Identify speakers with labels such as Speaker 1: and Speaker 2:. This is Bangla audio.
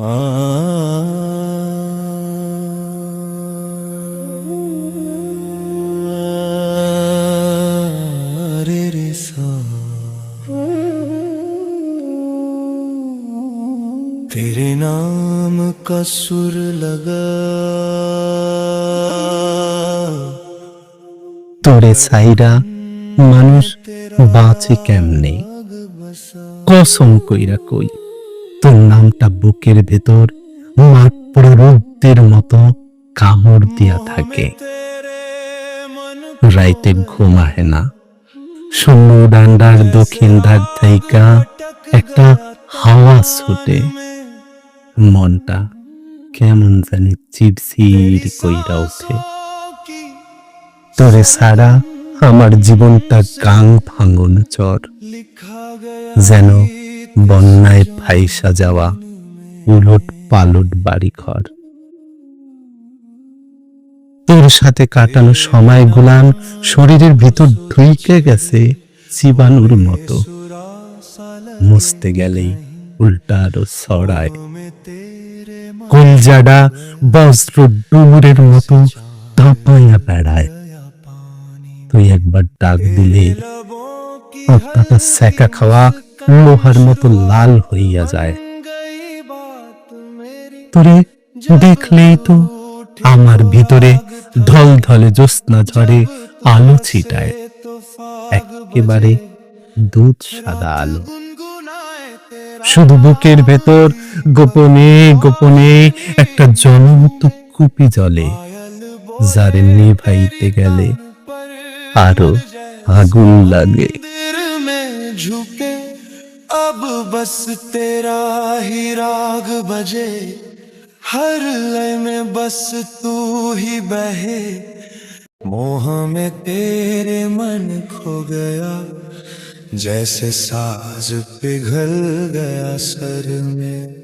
Speaker 1: रे रे सा तेरे नाम का सुर लगा
Speaker 2: তোরে সাইরা মানুষ বাঁচে কেমনে কসম কইরা কই তোর নামটা বুকের ভেতর মাঠ মতো কামড় দিয়া থাকে। রাইতে ঘুম আহে না। শূন্য ডান্ডার দক্ষিণ ধার থাইকা একটা হাওয়া ছুটে। মনটা কেমন জানি চিরচির কইরা ওঠে। তোরে সারা আমার জীবনটা গাং ভাঙন চর। যেন বন্যায় ফাইসা যাওয়া, উলট পালট বাড়ি ঘর তোর সাথে কাটানো সময় গুলান শরীরের ভিতর ঢুইকে গেছে জীবাণুর মতো। মুছতে গেলেই উল্টা আরও ছড়ায়। কলজাডা বজ্র ডুমুরের মতো তাপাইয়া বেড়ায়। তুই একবার ডাক দিলে আত্মাটা সেকা খাওয়া লোহার মতো লাল হইয়া যায়। তোরে, দেখলেই তো আমার ভিতরে ধল ধলে জ্যোৎস্না ঝরে আলো ছিটায়। একেবারে দুধ সাদা আলো। শুধু বুকের ভেতর গোপনে গোপনে একটা জ্বলন্ত কুপি জলে যারে নিভাইতে গেলে আরও আগুন লাগে।
Speaker 1: ঝুঁকে अब बस तेरा ही राग बजे, हर लय में बस तू ही बहे। मोह में तेरे मन खो गया, जैसे साज पिघल गया सर में।